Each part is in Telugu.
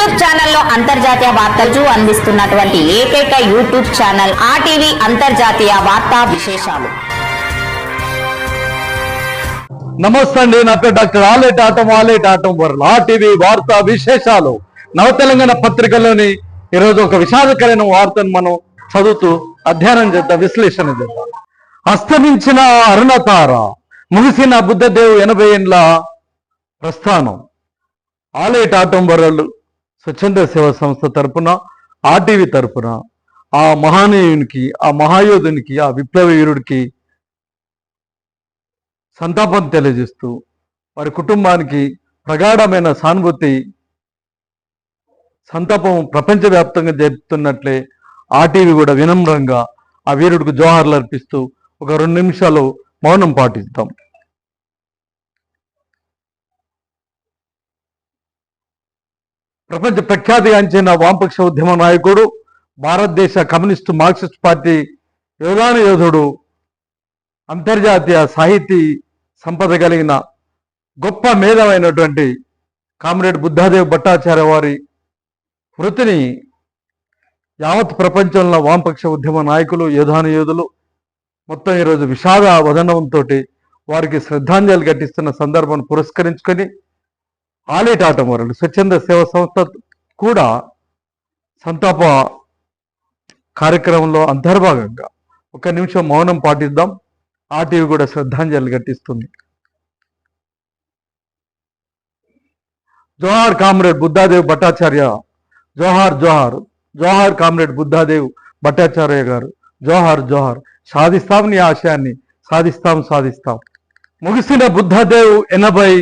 యూట్యూబ్ ఛానల్లో అంతర్జాతీయ వార్తలు అందిస్తున్నటువంటి ఏకైక యూట్యూబ్ ఛానల్ ఆర్టీవీ అంతర్జాతీయ వార్తా విశేషాలు. నమస్తే అండి నా పేరు డాక్టర్ ఆలేట్ ఆటం ఆలేట్ ఆటం వరల్ ఆర్టీవీ వార్తా విశేషాలు. నవ తెలంగాణ పత్రికలోని ఈరోజు ఒక విషాదకరమైన వార్తను మనం చదువుతూ అధ్యయనం చేద్దాం విశ్లేషణ చేద్దాం. అస్తమించిన అరుణతార ముగిసిన బుద్ధదేవ్ ఎనభై ఏండ్ల ప్రస్థానం. ఆలేట్ ఆటం వరల్ స్వచ్ఛంద సేవా సంస్థ తరపున ఆర్టీవీ తరపున ఆ మహానీయునికి ఆ మహాయోధునికి ఆ విప్లవ వీరుడికి సంతాపం తెలియజేస్తూ వారి కుటుంబానికి ప్రగాఢమైన సానుభూతి సంతాపం ప్రపంచవ్యాప్తంగా జరుపుతున్నట్లే ఆర్టీవీ కూడా వినమ్రంగా ఆ వీరుడికి జోహార్లు అర్పిస్తూ ఒక రెండు నిమిషాలు మౌనం పాటిస్తాం. ప్రపంచ ప్రఖ్యాతిగాంచిన వామపక్ష ఉద్యమ నాయకుడు భారతదేశ కమ్యూనిస్టు మార్క్సిస్ట్ పార్టీ యోగాన యోధుడు అంతర్జాతీయ సాహితీ సంపద కలిగిన గొప్ప మేధమైనటువంటి కామ్రేడ్ బుద్ధాదేవ్ భట్టాచార్య వారి వృత్తిని యావత్ ప్రపంచంలో వామపక్ష ఉద్యమ నాయకులు యోధానుయోధులు మొత్తం ఈరోజు విషాద వదనంతో వారికి శ్రద్ధాంజలి ఘటిస్తున్న సందర్భాన్ని పురస్కరించుకొని ఆలేట్ వరలు స్వచ్ఛంద సేవా సంస్థ కూడా సంతాప కార్యక్రమంలో అంతర్భాగంగా ఒక నిమిషం మౌనం పాటిద్దాం. ఆర్టీవీ కూడా శ్రద్ధాంజలి ఘటిస్తుంది. జోహార్ కామ్రేడ్ బుద్ధాదేవ్ భట్టాచార్య. జోహార్ జోహార్. జోహార్ కామ్రేడ్ బుద్ధాదేవ్ భట్టాచార్య గారు. జోహార్ జోహార్. సాధిస్తాం నీ ఆశయాన్ని. సాధిస్తాం సాధిస్తాం. ముగిసిన బుద్ధదేవ్ ఎనభై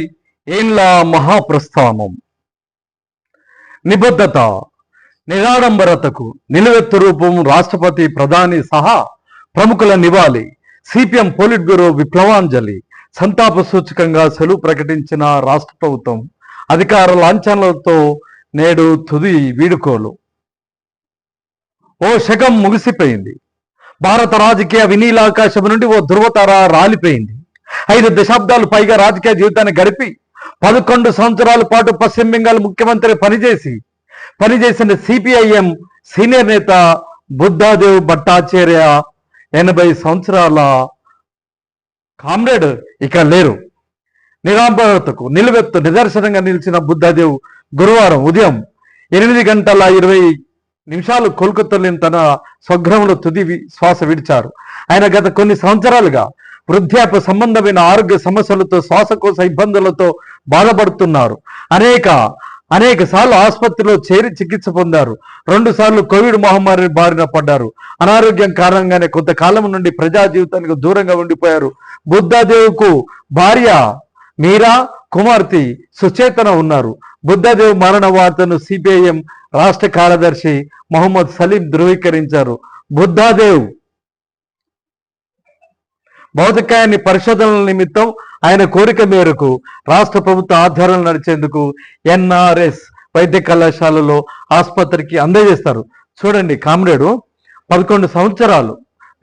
ఏండ్ల మహాప్రస్థానం? నిబద్ధత నిరాడంబరతకు నిలువెత్తు రూపం రాష్ట్రపతి ప్రధాని సహా ప్రముఖుల నివాళి సిపిఎం పోలిట్ బ్యూరో విప్లవాంజలి సంతాప సూచకంగా సెలవు ప్రకటించిన రాష్ట్ర ప్రభుత్వం అధికార లాంఛనాలతో నేడు తుది వీడుకోలు. ఓ శకం ముగిసిపోయింది. భారత రాజకీయ వినీలాకాశం నుండి ఓ ధృవతార రాలిపోయింది. ఐదు దశాబ్దాలు పైగా రాజకీయ జీవితాన్ని గడిపి పదకొండు సంవత్సరాల పాటు పశ్చిమ బెంగాల్ ముఖ్యమంత్రి పనిచేసి పనిచేసిన సిపిఐఎం సీనియర్ నేత బుద్ధాదేవ్ భట్టాచార్య ఎనభై సంవత్సరాల కామ్రేడ్ ఇక లేరు. నిరాంబరతకు నిలువెత్తు నిదర్శనంగా నిలిచిన బుద్ధాదేవ్ గురువారం ఉదయం ఎనిమిది గంటల ఇరవై నిమిషాలు కోల్కతాలోని తన స్వగ్రహంలో తుది వి- శ్వాస విడిచారు. ఆయన గత కొన్ని సంవత్సరాలుగా వృద్ధాప్య సంబంధమైన ఆరోగ్య సమస్యలతో శ్వాసకోశ ఇబ్బందులతో బాధపడుతున్నారు. అనేక అనేక సార్లు ఆసుపత్రిలో చేరి చికిత్స పొందారు. రెండు సార్లు కోవిడ్ మహమ్మారి బారిన పడ్డారు. అనారోగ్యం కారణంగానే కొంతకాలం నుండి ప్రజా జీవితానికి దూరంగా ఉండిపోయారు. బుద్ధదేవుకు భార్య మీరా కుమార్తె సుచేతన ఉన్నారు. బుద్ధదేవ్ మరణ వార్తను సిపిఐఎం రాష్ట్ర కార్యదర్శి మొహమ్మద్ సలీం ధృవీకరించారు. బుద్ధాదేవ్ భౌతికాయాన్ని పరిశోధనల నిమిత్తం ఆయన కోరిక మేరకు రాష్ట్ర ప్రభుత్వ ఆధ్వర్యంలో నడిచేందుకు ఎన్ఆర్ఎస్ వైద్య కళాశాలలో ఆసుపత్రికి అందజేస్తారు. చూడండి కామ్రేడు పదకొండు సంవత్సరాలు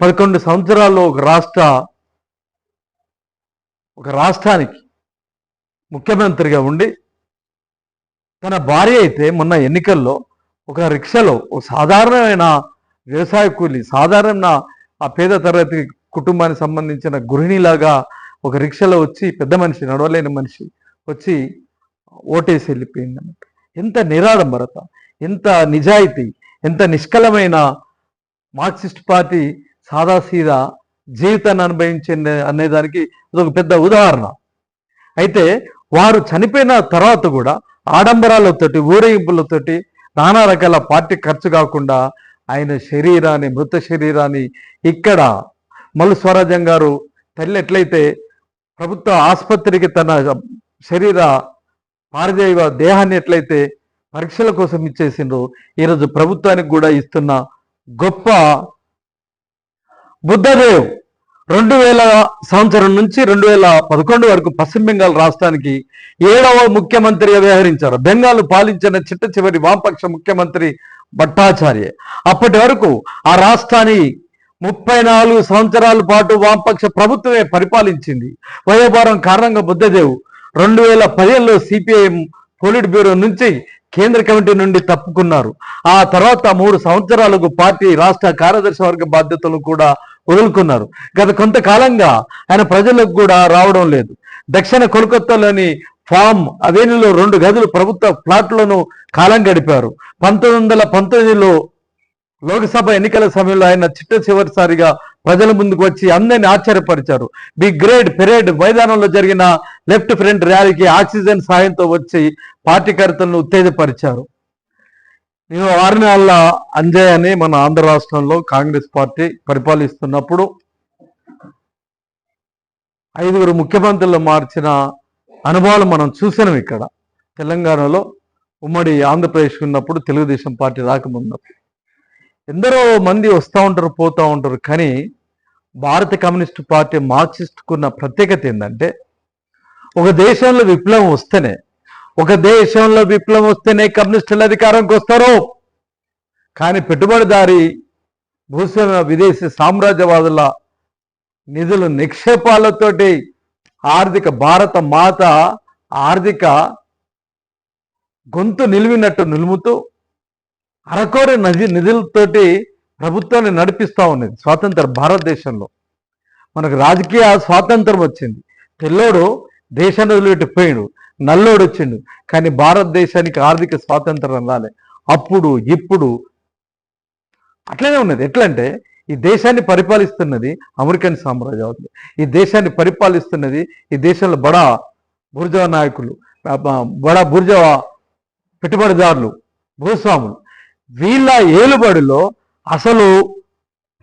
పదకొండు సంవత్సరాల్లో ఒక రాష్ట్ర ఒక రాష్ట్రానికి ముఖ్యమంత్రిగా ఉండి తన భార్య అయితే మొన్న ఎన్నికల్లో ఒక రిక్షాలో ఒక సాధారణమైన వ్యవసాయ కూలి సాధారణ ఆ పేద తరగతి కుటుంబానికి సంబంధించిన గృహిణిలాగా ఒక రిక్షాలో వచ్చి పెద్ద మనిషి నడవలేని మనిషి వచ్చి ఓటేసి వెళ్ళిపోయింది అన్నమాట ఎంత నిరాడంబరత ఎంత నిజాయితీ ఎంత నిష్కలమైన మార్క్సిస్ట్ పార్టీ సాదాసీదా జీవితాన్ని అనుభవించింది అనేదానికి ఒక పెద్ద ఉదాహరణ. అయితే వారు చనిపోయిన తర్వాత కూడా ఆడంబరాలతోటి ఊరేగింపులతోటి నానా రకాల పార్టీ ఖర్చు కాకుండా ఆయన శరీరాన్ని మృత శరీరాన్ని ఇక్కడ మల్లు స్వరాజ్యం గారు తల్లి ఎట్లయితే ప్రభుత్వ ఆసుపత్రికి తన శరీర పారిదేవ దేహాన్ని ఎట్లయితే పరీక్షల కోసం ఇచ్చేసిండ్రో ఈరోజు ప్రభుత్వానికి కూడా ఇస్తున్న గొప్ప బుద్ధదేవ్ రెండు వేల సంవత్సరం నుంచి రెండు వేల పదకొండు వరకు పశ్చిమ బెంగాల్ రాష్ట్రానికి ఏడవ ముఖ్యమంత్రిగా వ్యవహరించారు. బెంగాల్ పాలించిన చిట్ట చివరి వామపక్ష ముఖ్యమంత్రి భట్టాచార్య. అప్పటి వరకు ఆ రాష్ట్రాన్ని ముప్పై నాలుగు సంవత్సరాల పాటు వామపక్ష ప్రభుత్వమే పరిపాలించింది. వయోభారం కారణంగా బుద్ధదేవ్ రెండు వేల పదిహేనులో సిపిఐఎం పోలిట్ బ్యూరో నుంచి కేంద్ర కమిటీ నుండి తప్పుకున్నారు. ఆ తర్వాత మూడు సంవత్సరాలకు పార్టీ రాష్ట్ర కార్యదర్శి వర్గ బాధ్యతలు కూడా వదులుకున్నారు. గత కొంతకాలంగా ఆయన ప్రజలకు కూడా రావడం లేదు. దక్షిణ కోల్కతాలోని ఫామ్ అవెన్యూలో రెండు గదులు ప్రభుత్వ ఫ్లాట్లను కాలం గడిపారు. పంతొమ్మిది వందల పంతొమ్మిదిలో లోక్సభ ఎన్నికల సమయంలో ఆయన చిట్ట చివరిసారిగా ప్రజల ముందుకు వచ్చి అందరిని ఆశ్చర్యపరిచారు. బి గ్రేడ్ పెరేడ్ మైదానంలో జరిగిన లెఫ్ట్ ఫ్రంట్ ర్యాలీకి ఆక్సిజన్ సాయంతో వచ్చి పార్టీ ఉత్తేజపరిచారు. నేను ఆరు నెలల అంజయ్ అని మన ఆంధ్ర రాష్ట్రంలో కాంగ్రెస్ పార్టీ పరిపాలిస్తున్నప్పుడు ఐదుగురు ముఖ్యమంత్రులు మార్చిన అనుభవాలు మనం చూసినాం ఇక్కడ. తెలంగాణలో ఉమ్మడి ఆంధ్రప్రదేశ్ ఉన్నప్పుడు తెలుగుదేశం పార్టీ రాకమున్నప్పుడు ఎందరో మంది వస్తూ ఉంటారు పోతూ ఉంటారు కానీ భారత కమ్యూనిస్ట్ పార్టీ మార్క్సిస్ట్కున్న ప్రత్యేకత ఏంటంటే ఒక దేశంలో విప్లవం వస్తేనే ఒక దేశంలో విప్లవం వస్తేనే కమ్యూనిస్టులు అధికారంకి వస్తారు. కానీ పెట్టుబడిదారి భూస్వామ్య విదేశీ సామ్రాజ్యవాదుల నిధులు నిక్షేపాలతోటి ఆర్థిక భారత మాత ఆర్థిక గొంతు నిలివినట్టు నిలుముతూ అరకోరి నది నిధులతోటి ప్రభుత్వాన్ని నడిపిస్తూ ఉన్నది స్వాతంత్ర భారతదేశంలో. మనకు రాజకీయ స్వాతంత్రం వచ్చింది. తెల్లోడు దేశాన్ని వదిలిపెట్టిపోయాడు నల్లోడు వచ్చిండు. కానీ భారతదేశానికి ఆర్థిక స్వాతంత్రం రాలే. అప్పుడు ఇప్పుడు అట్లనే ఉన్నది. ఎట్లంటే ఈ దేశాన్ని పరిపాలిస్తున్నది అమెరికన్ సామ్రాజ్యవాదులు ఈ దేశాన్ని పరిపాలిస్తున్నది ఈ దేశంలో బడా బుర్జవా నాయకులు బడా బుర్జవా పెట్టుబడిదారులు భూస్వాములు వీళ్ళ ఏలుబడిలో అసలు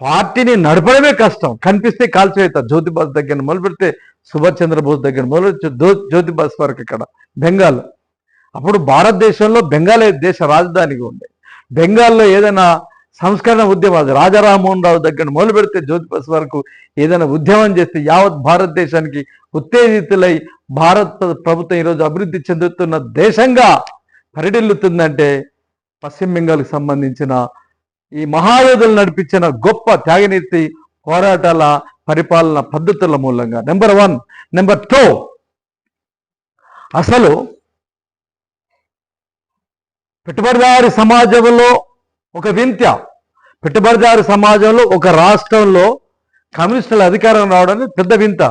పార్టీని నడపడమే కష్టం. కనిపిస్తే కాల్చివేస్తారు జ్యోతిబాస్ దగ్గర మొదలు పెడితే సుభాష్ చంద్రబోస్ దగ్గర మొదలు జ్యోతిబాస్ వరకు ఇక్కడ. బెంగాల్. అప్పుడు భారతదేశంలో బెంగాల్ దేశ రాజధానిగా ఉండే. బెంగాల్లో ఏదైనా సంస్కరణ ఉద్యమ రాజారామమోహన్ రావు దగ్గర మొదలు పెడితే జ్యోతిబాస్ వరకు ఏదైనా ఉద్యమం చేస్తే యావత్ భారతదేశానికి ఉత్తేజితులై భారత ప్రభుత్వం ఈరోజు అభివృద్ధి చెందుతున్న దేశంగా పరిడిల్లుతుందంటే పశ్చిమ బెంగాల్కి సంబంధించిన ఈ మహాయోధులు నడిపించిన గొప్ప త్యాగనీతి పోరాటాల పరిపాలన పద్ధతుల మూలంగా. నెంబర్ వన్ నెంబర్ టూ అసలు పెట్టుబడిదారి సమాజంలో ఒక వింత్య పెట్టుబడిదారి సమాజంలో ఒక రాష్ట్రంలో కమ్యూనిస్టుల అధికారం రావడానికి పెద్ద వింత.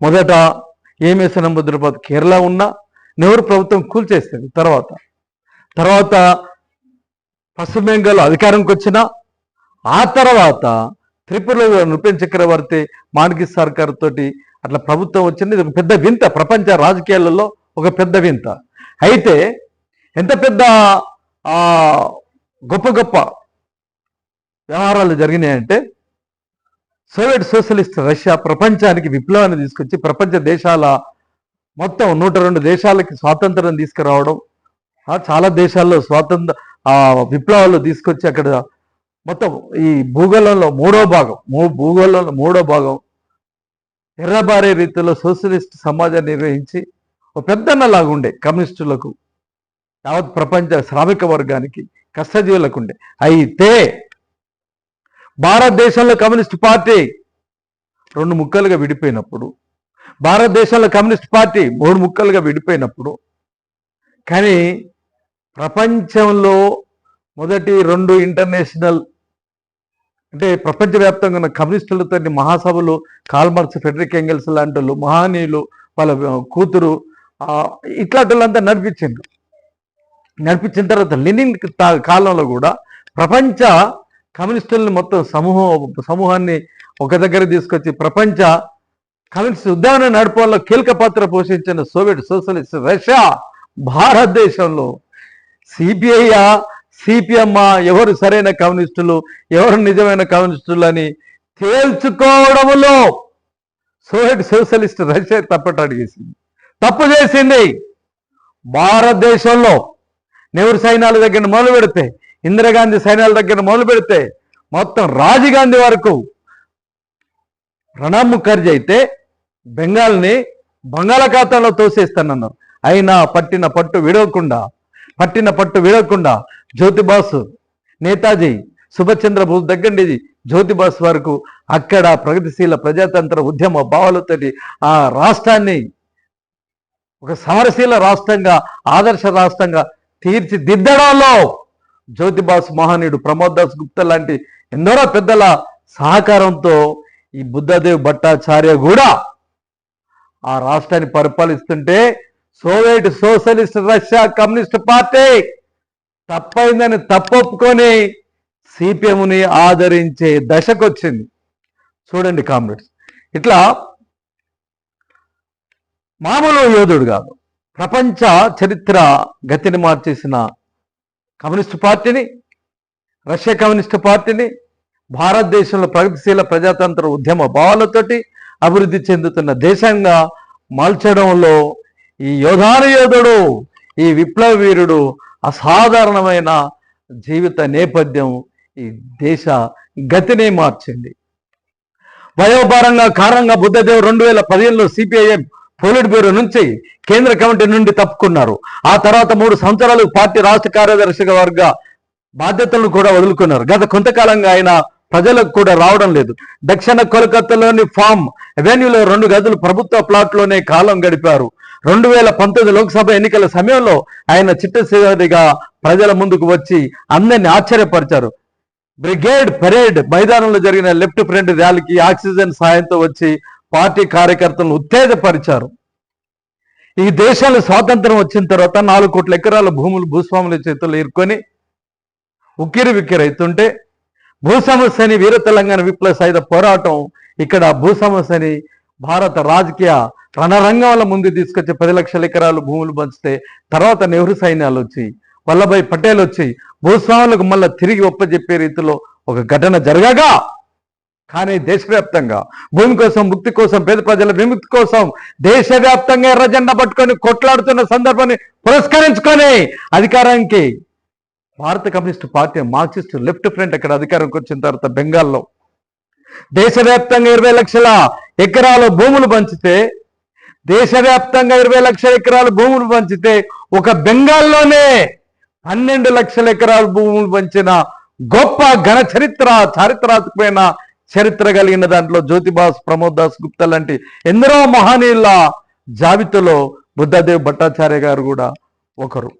మొదట ఏమేసిన ముద్రపాత కేరళ ఉన్న నెహ్రూ ప్రభుత్వం కూల్చేస్తుంది తర్వాత తర్వాత పశ్చిమ బెంగాల్ అధికారంకి వచ్చిన ఆ తర్వాత త్రిపురలో నృపేన్ చక్రవర్తి మాణికి సర్కార్ తోటి అట్లా ప్రభుత్వం వచ్చింది. ఇది ఒక పెద్ద వింత. ప్రపంచ రాజకీయాలలో ఒక పెద్ద వింత. అయితే ఎంత పెద్ద గొప్ప గొప్ప వ్యవహారాలు జరిగినాయంటే సోవియట్ సోషలిస్ట్ రష్యా ప్రపంచానికి విప్లవాన్ని తీసుకొచ్చి ప్రపంచ దేశాల మొత్తం నూట రెండు దేశాలకి స్వాతంత్రం తీసుకురావడం చాలా దేశాల్లో స్వాతంత్ర ఆ విప్లవాలు తీసుకొచ్చి అక్కడ మొత్తం ఈ భూగోళంలో మూడో భాగం మూ భూగోళంలో మూడో భాగం ఎర్రబారే రీతిలో సోషలిస్ట్ సమాజాన్ని నిర్వహించి ఒక పెద్దన్నలాగా ఉండే కమ్యూనిస్టులకు యావత్ ప్రపంచ శ్రామిక వర్గానికి కష్టజీవులకు ఉండే అయితే భారతదేశంలో కమ్యూనిస్ట్ పార్టీ రెండు ముక్కలుగా విడిపోయినప్పుడు భారతదేశంలో కమ్యూనిస్ట్ పార్టీ మూడు ముక్కలుగా విడిపోయినప్పుడు కానీ ప్రపంచంలో మొదటి రెండు ఇంటర్నేషనల్ అంటే ప్రపంచవ్యాప్తంగా ఉన్న కమ్యూనిస్టులతో మహాసభలు కాల్మర్స్ ఫెడరిక్ ఎంగెల్స్ లాంటి వాళ్ళు మహానీయులు వాళ్ళ కూతురు ఇట్లాంటి వాళ్ళంతా నడిపించిండ్రు. నడిపించిన తర్వాత లెనిన్ తా- కాలంలో కూడా ప్రపంచ కమ్యూనిస్టులను మొత్తం సమూహం సమూహాన్ని ఒక దగ్గర తీసుకొచ్చి ప్రపంచ కమ్యూనిస్ట్ ఉద్యమాన్ని నడపడంలో కీలక పాత్ర పోషించిన సోవియట్ సోషలిస్ట్ రష్యా భారతదేశంలో సిపిఐ సిపిఎమ్మా ఎవరు సరైన కమ్యూనిస్టులు ఎవరు నిజమైన కమ్యూనిస్టులు అని తేల్చుకోవడంలో సోవియట్ సోషలిస్ట్ రష్యా తప్పట అడిగేసింది. తప్పు చేసింది. భారతదేశంలో నెహ్రూ సైన్యాల దగ్గర మొదలు పెడితే ఇందిరాగాంధీ సైన్యాల దగ్గర మొదలు పెడితే మొత్తం రాజీవ్ గాంధీ వరకు ప్రణబ్ ముఖర్జీ అయితే బెంగాల్ని బంగాళాఖాతంలో తోసేస్తానన్నారు. అయినా పట్టిన పట్టు విడవకుండా పట్టిన పట్టు విడకుండా జ్యోతిబాసు నేతాజీ సుభాష్ చంద్రబోస్ దగ్గర నుంచి జ్యోతిబాస్ వరకు అక్కడ ప్రగతిశీల ప్రజాతంత్ర ఉద్యమ భావాలతోటి ఆ రాష్ట్రాన్ని ఒక సమరశీల రాష్ట్రంగా ఆదర్శ రాష్ట్రంగా తీర్చిదిద్దడంలో జ్యోతిబాస్ మహనీయుడు ప్రమోద్ దాస్ గుప్తా లాంటి ఎందరో పెద్దల సహకారంతో ఈ బుద్ధదేవ్ భట్టాచార్య కూడా ఆ రాష్ట్రాన్ని పరిపాలిస్తుంటే Soviet socialist Russia communist party తప్పైందని తప్పొప్పుకొని సిపిఎంని ఆదరించే దశకు వచ్చింది చూడండి కామ్రేడ్స్ ఇట్లా మామూలు యోధుడు కాదు ప్రపంచ చరిత్ర గతిని మార్చేసిన కమ్యూనిస్ట్ పార్టీని రష్యా కమ్యూనిస్ట్ పార్టీని భారతదేశంలో ప్రగతిశీల ప్రజాతంత్ర ఉద్యమ భావాలతోటి అభివృద్ధి చెందుతున్న దేశంగా మలచడంలో ఈ యోధానుయోధుడు ఈ విప్లవ వీరుడు అసాధారణమైన జీవిత నేపథ్యం ఈ దేశ గతిని మార్చింది. వయోభారంగా కారణంగా బుద్ధదేవ్ రెండు వేల పదిహేనులో సిపిఐఎం పోలిట్ బ్యూరో నుంచి కేంద్ర కమిటీ నుండి తప్పుకున్నారు. ఆ తర్వాత మూడు సంవత్సరాలు పార్టీ రాష్ట్ర కార్యదర్శిగా వర్గ బాధ్యతలను కూడా వదులుకున్నారు. గత కొంతకాలంగా ఆయన ప్రజలకు కూడా రావడం లేదు. దక్షిణ కోల్కతాలోని ఫామ్ అవెన్యూలో రెండు గదులు ప్రభుత్వ ప్లాట్లోనే కాలం గడిపారు. రెండు వేల పంతొమ్మిది లోక్సభ ఎన్నికల సమయంలో ఆయన చిట్టసిగా ప్రజల ముందుకు వచ్చి అందరిని ఆశ్చర్యపరిచారు. బ్రిగేడ్ పరేడ్ మైదానంలో జరిగిన లెఫ్ట్ ఫ్రంట్ ర్యాలీకి ఆక్సిజన్ సాయంతో వచ్చి పార్టీ కార్యకర్తలను ఉత్తేజపరిచారు. ఈ దేశంలో స్వాతంత్రం వచ్చిన తర్వాత నాలుగు కోట్ల ఎకరాల భూములు భూస్వాముల చేతుల్లో ఇరుకొని ఉక్కిరి విక్కిరైతుంటే భూ సమస్యని వీర తెలంగాణ విప్లవ సాయుధ పోరాటం ఇక్కడ భూ సమస్యని భారత రాజకీయ రణరంగాల ముందు తీసుకొచ్చి పది లక్షల ఎకరాలు భూములు పంచితే తర్వాత నెహ్రూ సైన్యాలు వచ్చి వల్లభాయ్ పటేల్ వచ్చి భూస్వాములకు మళ్ళా తిరిగి ఒప్పజెప్పే రీతిలో ఒక ఘటన జరగగా. కానీ దేశవ్యాప్తంగా భూమి కోసం ముక్తి కోసం పేద ప్రజల విముక్తి కోసం దేశవ్యాప్తంగా ఎర్రజెండా పట్టుకొని కొట్లాడుతున్న సందర్భాన్ని పురస్కరించుకొని అధికారానికి భారత communist party Marxist left front అక్కడ అధికారంకి వచ్చిన తర్వాత బెంగాల్లో దేశవ్యాప్తంగా ఇరవై లక్షల ఎకరాల భూములు పంచితే దేశవ్యాప్తంగా ఇరవై లక్షల ఎకరాల భూములు పంచితే ఒక బెంగాల్లోనే పన్నెండు లక్షల ఎకరాల భూములు పంచిన గొప్ప ఘన చరిత్ర చారిత్రాత్మకమైన చరిత్ర కలిగిన దాంట్లో జ్యోతిబాస్ ప్రమోద్ దాస్ గుప్తా లాంటి ఎందరో మహనీయుల జాబితాలో బుద్ధదేవ్ భట్టాచార్య గారు కూడా ఒకరు.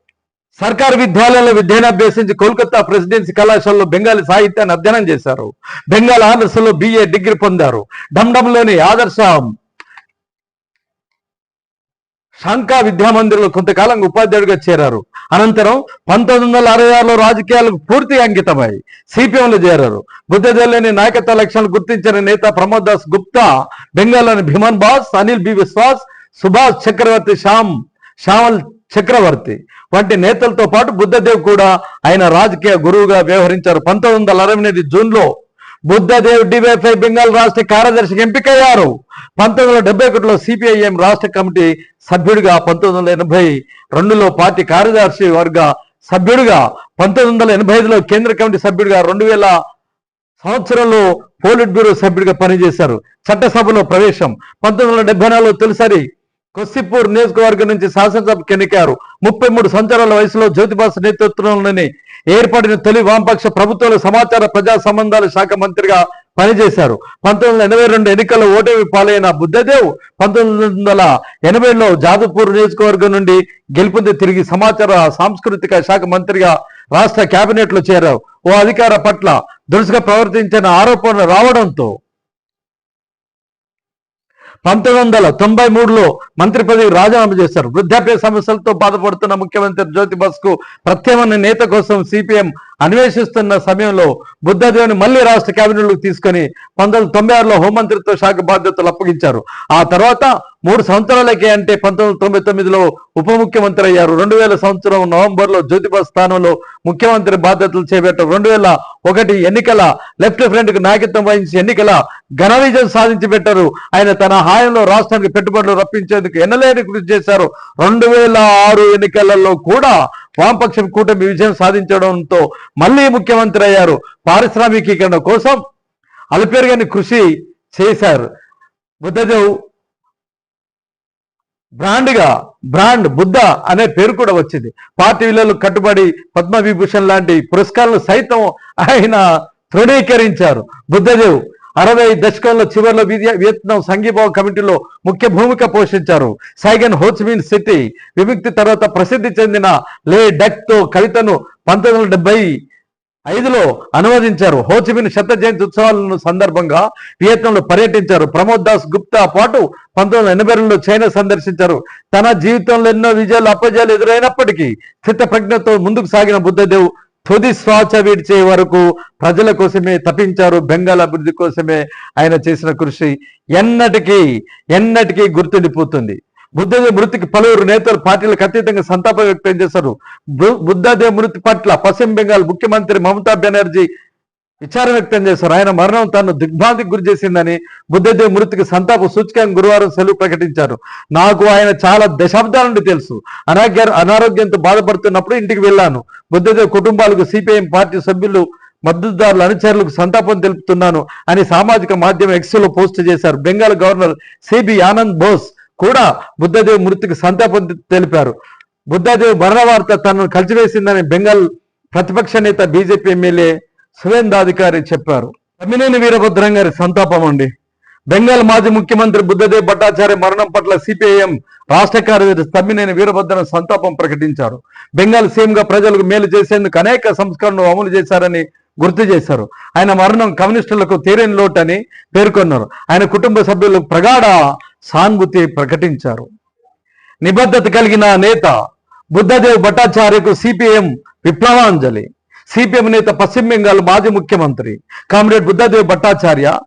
సర్కార్ విద్యాలయంలో విద్యను అభ్యసించి కోల్కతా ప్రెసిడెన్సీ కళాశాలలో బెంగాలీ సాహిత్యాన్ని అధ్యయనం చేశారు. బెంగాల్ ఆనర్స్లో బిఏ డిగ్రీ పొందారు. డండంలోని ఆదర్శ శంకా విద్యామందిర్లో కొంతకాలం ఉపాధ్యాయుడిగా చేరారు. అనంతరం పంతొమ్మిది వందల అరవై ఆరులో రాజకీయాలకు పూర్తిగా అంకితమై సిపిఎంలో చేరారు. బుద్ధదేవులేని నాయకత్వ లక్ష్యాలు గుర్తించిన నేత ప్రమోద్ దాస్ గుప్తా బెంగాల్లోని భీమన్ బాస్ అనిల్ బి విశ్వాస్ సుభాష్ చక్రవర్తి శ్యామ్ శ్యామల్ చక్రవర్తి. వంటి నేతలతో పాటు బుద్ధదేవ్ కూడా ఆయన రాజకీయ గురువుగా వ్యవహరించారు. పంతొమ్మిది వందల అరవై ఎనిమిది జూన్లో బుద్ధదేవ్ డివైఫై బెంగాల్ రాష్ట్ర కార్యదర్శికి ఎంపికయ్యారు. పంతొమ్మిది వందల డెబ్బై ఒకటిలో సిపిఐఎం రాష్ట్ర కమిటీ సభ్యుడిగా పంతొమ్మిది వందల ఎనభై రెండులో పార్టీ కార్యదర్శి వర్గ సభ్యుడిగా పంతొమ్మిది వందల ఎనభై ఐదులో కేంద్ర కమిటీ సభ్యుడిగా రెండు వేల సంవత్సరంలో పోలిట్ బ్యూరో సభ్యుడిగా పనిచేశారు. చట్టసభలో ప్రవేశం. పంతొమ్మిది వందల డెబ్బై నాలుగులో తొలిసారి కొస్సిపూర్ నియోజకవర్గం నుంచి శాసనసభకు ఎన్నికారు ముప్పై మూడు సంవత్సరాల వయసులో జ్యోతిబాస్ నేతృత్వంలోని ఏర్పడిన తొలి వామపక్ష ప్రభుత్వాల సమాచార ప్రజా సంబంధాల శాఖ మంత్రిగా పనిచేశారు. పంతొమ్మిది వందల ఎనభై రెండు ఎన్నికల్లో ఓటమి పాలైన బుద్ధదేవ్ పంతొమ్మిది వందల ఎనభైలో జాదవ్పూర్ నియోజకవర్గం నుండి గెలుపొంది తిరిగి సమాచార సాంస్కృతిక శాఖ మంత్రిగా రాష్ట్ర కేబినెట్లో చేరారు. ఓ అధికార పట్ల దురుసుగా ప్రవర్తించిన ఆరోపణలు రావడంతో పంతొమ్మిది వందల తొంభై మూడులో మంత్రి పదవి రాజీనామా చేశారు. వృద్ధాప్య సమస్యలతో బాధపడుతున్న ముఖ్యమంత్రి జ్యోతి బస్కు ప్రత్యేకమైన నేత కోసం సిపిఎం అన్వేషిస్తున్న సమయంలో బుద్ధదేవుని మళ్ళీ రాష్ట్ర కేబినెట్లోకి తీసుకొని పంతొమ్మిది వందల తొంభై ఆరులో హోంమంత్రిత్వ శాఖ బాధ్యతలు అప్పగించారు. ఆ తర్వాత మూడు సంవత్సరాలకే అంటే పంతొమ్మిది వందల తొంభై తొమ్మిదిలో ఉప ముఖ్యమంత్రి అయ్యారు రెండు వేల సంవత్సరం నవంబర్లో స్థానంలో ముఖ్యమంత్రి బాధ్యతలు చేపట్టారు. రెండు వేల ఒకటి ఎన్నికల లెఫ్ట్ ఫ్రంట్కు నాయకత్వం వహించి ఎన్నికల ఘన విజయం సాధించి పెట్టారు. ఆయన తన హాయంలో రాష్ట్రానికి పెట్టుబడులు రప్పించేందుకు ఎన్నలేని కృషి చేశారు. రెండు వేల ఆరు ఎన్నికలలో కూడా వామపక్షం కూటమి విజయం సాధించడంతో మళ్ళీ ముఖ్యమంత్రి అయ్యారు పారిశ్రామికీకరణ కోసం అల్పేరుగాని కృషి చేశారు. బుద్ధదేవ్ బ్రాండ్గా బ్రాండ్ బుద్ధ అనే పేరు కూడా వచ్చింది. పార్టీ విలువలు కట్టుబడి పద్మవిభూషణ్ లాంటి పురస్కారాలు సైతం ఆయన తృణీకరించారు. బుద్ధదేవ్ అరవై దశకంలో చివరిలో విద్య- వియత్నాం సంఘీభావ కమిటీలో ముఖ్య భూమిక పోషించారు. సైగన్ హోచ్మిన్ సిటీ విముక్తి తర్వాత ప్రసిద్ధి చెందిన లే డక్తో కవితను పంతొమ్మిది వందల డెబ్బై ఐదులో అనువదించారు. హోచిమిన్ శత జయంతి ఉత్సవాలను సందర్భంగా వియత్నంలో పర్యటించారు. ప్రమోద్ దాస్ గుప్తా పాటు పంతొమ్మిది వందల ఎనభై రెండులో చైనా సందర్శించారు. తన జీవితంలో ఎన్నో విజయాలు అపజయాలు ఎదురైనప్పటికీ స్థిత ప్రజ్ఞతో ముందుకు సాగిన బుద్ధదేవ్ తుది శ్వాస విడిచే వరకు ప్రజల కోసమే తప్పించారు బెంగాల్ అభివృద్ధి కోసమే ఆయన చేసిన కృషి ఎన్నటికీ ఎన్నటికీ గుర్తుండిపోతుంది. బుద్ధదేవ్ మృతికి పలువురు నేతలు పార్టీలకు అతీతంగా సంతాపం వ్యక్తం చేశారు. బు- బుద్ధదేవ్ మృతి పట్ల పశ్చిమ బెంగాల్ ముఖ్యమంత్రి మమతా బెనర్జీ విచారం వ్యక్తం చేశారు. ఆయన మరణం తాను దిగ్భ్రాంతికి గురి చేసిందని బుద్ధదేవ్ మృతికి సంతాప సూచికంగా గురువారం సెలవు ప్రకటించారు. నాకు ఆయన చాలా దశాబ్దాల నుండి తెలుసు. అనాగ్య అనారోగ్యంతో బాధపడుతున్నప్పుడు ఇంటికి వెళ్ళాను. బుద్ధదేవ్ కుటుంబాలకు సిపిఐఎం పార్టీ సభ్యులు మద్దతుదారుల అనుచరులకు సంతాపం తెలుపుతున్నాను అని సామాజిక మాధ్యమ ఎక్స్లో పోస్ట్ చేశారు. Bengal governor C V Anand Bose కూడా బుద్ధదేవ్ మృతికి సంతాపం తెలిపారు. బుద్ధదేవ్ మరణ వార్త తనను కలిచివేసిందని బెంగాల్ ప్రతిపక్ష నేత బీజేపీ ఎమ్మెల్యే సువేందాధికారి చెప్పారు. తమ్మినేని వీరభద్రం గారి సంతాపం అండి. బెంగాల్ మాజీ ముఖ్యమంత్రి బుద్ధదేవ్ భట్టాచార్య మరణం పట్ల సిపిఐఎం రాష్ట్ర కార్యదర్శి తమ్మినేని వీరభద్రం సంతాపం ప్రకటించారు. బెంగాల్ సీఎం గా ప్రజలకు మేలు చేసేందుకు అనేక సంస్కరణలు అమలు చేశారని గుర్తు చేశారు. ఆయన మరణం కమ్యూనిస్టులకు తీరని లోటని పేర్కొన్నారు. ఆయన కుటుంబ సభ్యులు ప్రగాఢ సానుభూతి ప్రకటించారు. నిబద్ధత కలిగిన నేత బుద్ధదేవ్ భట్టాచార్యకు సిపిఎం విప్లవాంజలి సిపిఎం నేత పశ్చిమ బెంగాల్ మాజీ ముఖ్యమంత్రి కామ్రేడ్ బుద్ధదేవ్ భట్టాచార్య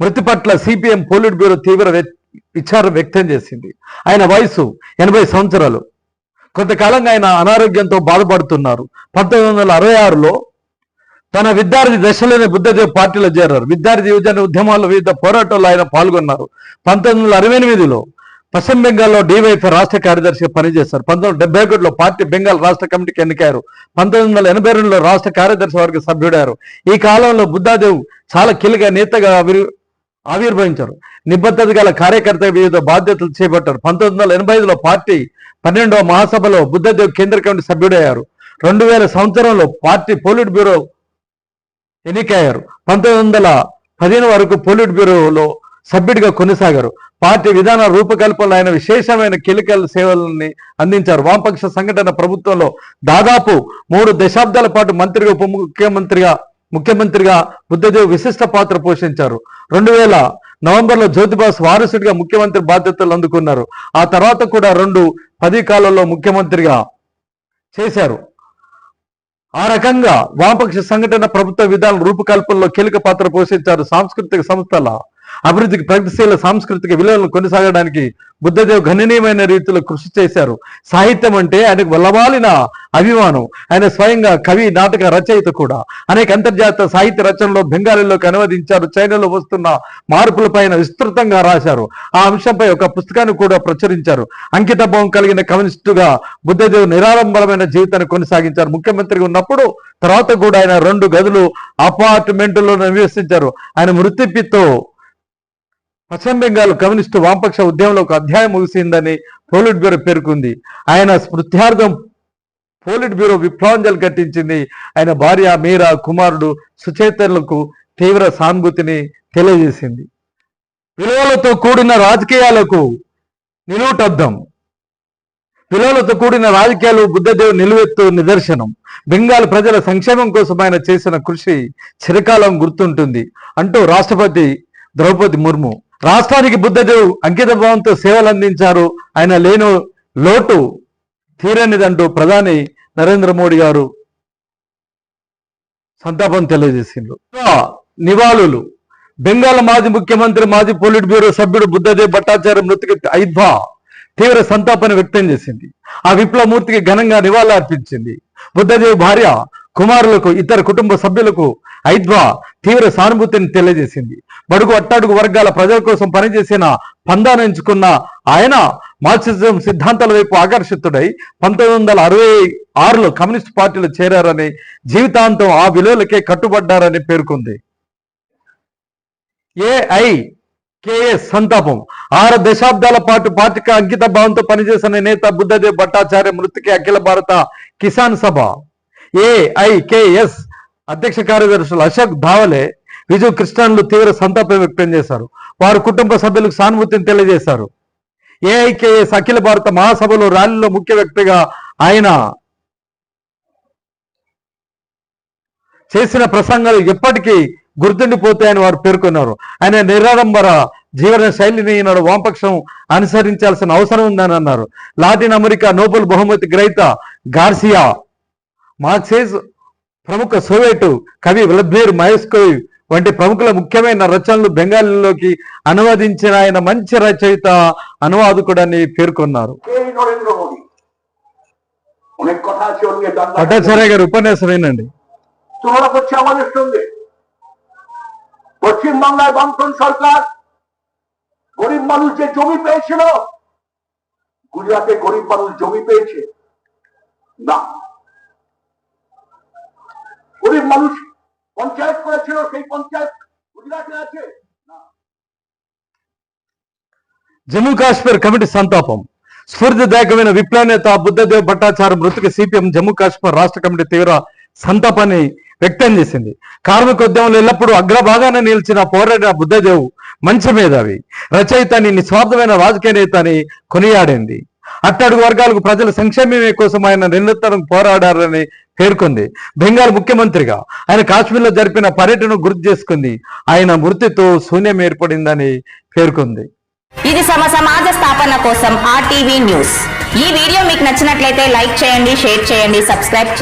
మృతి పట్ల సిపిఎం పోలిట్ బ్యూరో తీవ్ర విచారం వ్యక్తం చేసింది. ఆయన వయసు ఎనభై సంవత్సరాలు. కొంతకాలంగా ఆయన అనారోగ్యంతో బాధపడుతున్నారు. పంతొమ్మిది వందల అరవై ఆరులో తన విద్యార్థి దశలోనే బుద్ధదేవ్ పార్టీలో చేరారు. విద్యార్థి యువజన ఉద్యమాల్లో వివిధ పోరాటాల్లో ఆయన పాల్గొన్నారు. పంతొమ్మిది వందల అరవై ఎనిమిదిలో పశ్చిమ బెంగాల్లో డివైఎఫ్ రాష్ట్ర కార్యదర్శిగా పనిచేశారు. పంతొమ్మిది వందల డెబ్బై ఒకటిలో పార్టీ బెంగాల్ రాష్ట్ర కమిటీకి ఎన్నికారు పంతొమ్మిది వందల ఎనభై రెండులో రాష్ట్ర కార్యదర్శి వర్గ సభ్యుడారు ఈ కాలంలో బుద్ధాదేవ్ చాలా కీలక నేతగా ఆవిర్భవించారు. నిబద్ధత గల కార్యకర్త వివిధ బాధ్యతలు చేపట్టారు. పంతొమ్మిది వందల ఎనభై ఐదులో పార్టీ పన్నెండవ మహాసభలో బుద్ధదేవ్ కేంద్ర కమిటీ సభ్యుడయ్యారు. రెండు వేల సంవత్సరంలో పార్టీ పోలిట్ బ్యూరో ఎన్నికయ్యారు. పంతొమ్మిది వందల పదిహేను వరకు పోలిట్ బ్యూరోలో సభ్యుడిగా కొనసాగారు. పార్టీ విధాన రూపకల్పనలో ఆయన విశేషమైన కీలకల సేవలని అందించారు. వామపక్ష సంఘటన ప్రభుత్వంలో దాదాపు మూడు దశాబ్దాల పాటు మంత్రిగా ఉప ముఖ్యమంత్రిగా ముఖ్యమంత్రిగా బుద్ధదేవ్ విశిష్ట పాత్ర పోషించారు. రెండు వేల నవంబర్లో జ్యోతిబాస్ వారసుడిగా ముఖ్యమంత్రి బాధ్యతలు అందుకున్నారు. ఆ తర్వాత కూడా రెండు పది కాలంలో ముఖ్యమంత్రిగా చేశారు. ఆ రకంగా వామపక్ష సంఘటన ప్రభుత్వ విధానం రూపకల్పనలో కీలక పాత్ర పోషించారు సాంస్కృతిక సంస్థల అభివృద్ధికి ప్రగతిశీల సాంస్కృతిక విలువలను కొనసాగడానికి బుద్ధదేవ్ గణనీయమైన రీతిలో కృషి చేశారు. సాహిత్యం అంటే ఆయనకు వల్లవాలిన అభిమానం. ఆయన స్వయంగా కవి నాటక రచయిత కూడా. అనేక అంతర్జాతీయ సాహిత్య రచనలో బెంగాలీలోకి అనువదించారు. చైనాలో వస్తున్న మార్పులపైన విస్తృతంగా రాశారు. ఆ అంశంపై ఒక పుస్తకాన్ని కూడా ప్రచురించారు. అంకిత భావం కలిగిన కమ్యూనిస్టుగా బుద్ధదేవ్ నిరాడంబరమైన జీవితాన్ని కొనసాగించారు. ముఖ్యమంత్రిగా ఉన్నప్పుడు తర్వాత కూడా ఆయన రెండు గదులు అపార్ట్మెంట్లో నివసించారు. ఆయన మృతిపితో పశ్చిమ బెంగాల్ కమ్యూనిస్టు వామపక్ష ఉద్యమంలో ఒక అధ్యాయం ముగిసిందని పోలిట్ బ్యూరో పేర్కొంది. ఆయన స్మృత్యార్థం పోలిట్ బ్యూరో విప్లవాంజలి కట్టించింది ఆయన భార్య మీరా కుమారుడు సుచేతనులకు తీవ్ర సానుభూతిని తెలియజేసింది. విలువలతో కూడిన రాజకీయాలకు నిలువుటద్దాం. విలువలతో కూడిన రాజకీయాలు బుద్ధదేవ్ నిలువెత్తు నిదర్శనం. బెంగాల్ ప్రజల సంక్షేమం కోసం ఆయన చేసిన కృషి చిరకాలం గుర్తుంటుంది. అంటూ రాష్ట్రపతి ద్రౌపది ముర్ము రాష్ట్రానికి బుద్ధదేవ్ అంకిత భావంతో సేవలు అందించారు ఆయన లేను లోటు తీరనిదంటూ ప్రధాని నరేంద్ర మోడీ గారు సంతాపం తెలియజేసిండు నివాళులు బెంగాల్ మాజీ ముఖ్యమంత్రి మాజీ పోలిట్ బ్యూరో సభ్యుడు బుద్ధదేవ్ భట్టాచార్య మృతికి ఐద్వా తీవ్ర సంతాపాన్ని వ్యక్తం చేసింది. ఆ విప్లవమూర్తికి ఘనంగా నివాళులు అర్పించింది బుద్ధదేవ్ భార్య కుమారులకు ఇతర కుటుంబ సభ్యులకు ఐద్వా తీవ్ర సానుభూతిని తెలియజేసింది. బడుగు అట్టాడుగు వర్గాల ప్రజల కోసం పనిచేసిన పందాను ఎంచుకున్న ఆయన మార్క్సిజం సిద్ధాంతాల వైపు ఆకర్షితుడై పంతొమ్మిది వందల అరవై ఆరులో కమ్యూనిస్ట్ పార్టీలో చేరారని జీవితాంతం ఆ విలువలకే కట్టుబడ్డారని పేర్కొంది. ఏఐ కేఎస్ సంతాపం. ఆరు దశాబ్దాల పాటు పార్టీకి అంకిత భావంతో పనిచేసిన నేత బుద్ధదేవ్ భట్టాచార్య మృతికి అఖిల భారత కిసాన్ సభ. ఏఐకేఎస్ అధ్యక్ష కార్యదర్శులు అశోక్ ధావలే విజు కృష్ణన్లు తీవ్ర సంతాపం వ్యక్తం చేశారు. వారు కుటుంబ సభ్యులకు సానుభూతిని తెలియజేశారు. ఏఐకేఎస్ అఖిల భారత మహాసభలో ర్యాలీలో ముఖ్య వ్యక్తిగా ఆయన చేసిన ప్రసంగాలు ఎప్పటికీ గుర్తుండిపోతాయని వారు పేర్కొన్నారు. ఆయన నిరాడంబర జీవన శైలిని ఈనాడు వామపక్షం అనుసరించాల్సిన అవసరం ఉందని అన్నారు. లాటిన్ అమెరికా నోబెల్ బహుమతి గ్రహీత గార్సియా మార్క్సేజ్ ప్రముఖ సోవియటు కవి వ్లద్మిర్ మయస్కోవ్ వంటి ప్రముఖుల ముఖ్యమైన రచనలు బెంగాలీలోకి అనువదించిన ఆయన మంచి రచయిత అనువాదకుడని పేర్కొన్నారు এই নরেন্দ্র মোদী অনেক কথা আছে ওর নিয়ে দাঙ্গা భట్టాచార్య గారి ఉపన్యాసం ఏంటండి তুলনা করছে আমাদের সঙ্গে পশ্চিম বাংলায় বামফ্রন্ট সরকার গরিব মানুষ যে জমি পেয়েছিল গুজরাটে গরিব মানুষ জমি পেয়েছে না গরিব মানুষ পঞ্চায়েত করেছিল সেই পঞ্চায়েত গুজরাটে আছে না జమ్మూ కాశ్మీర్ కమిటీ సంతాపం స్ఫూర్తిదాయకమైన విప్లవ నేత బుద్ధదేవ్ భట్టాచార్య మృతికి సిపిఎం జమ్మూ కాశ్మీర్ రాష్ట్ర కమిటీ తీవ్ర సంతాపాన్ని వ్యక్తం చేసింది కార్మిక ఉద్యమంలో ఎల్లప్పుడూ అగ్రభాగాన నిలిచిన పోరాడిన బుద్ధదేవ్ మంచి మేధావి రచయిత అని నిస్వార్థమైన రాజకీయ నేత అని కొనియాడింది అట్టడుగు వర్గాలకు ప్రజల సంక్షేమమే కోసం ఆయన నిరంతరం పోరాడారని పేర్కొంది. బెంగాల్ ముఖ్యమంత్రిగా ఆయన కాశ్మీర్లో జరిపిన పర్యటన గుర్తు చేసుకుంది. ఆయన మృతితో శూన్యం ఏర్పడిందని పేర్కొంది. ఇది సమ సమాజ స్థాపన కోసం ఆర్టీవీ న్యూస్. ఈ వీడియో మీకు నచ్చినట్లయితే లైక్ చేయండి షేర్ చేయండి సబ్స్క్రైబ్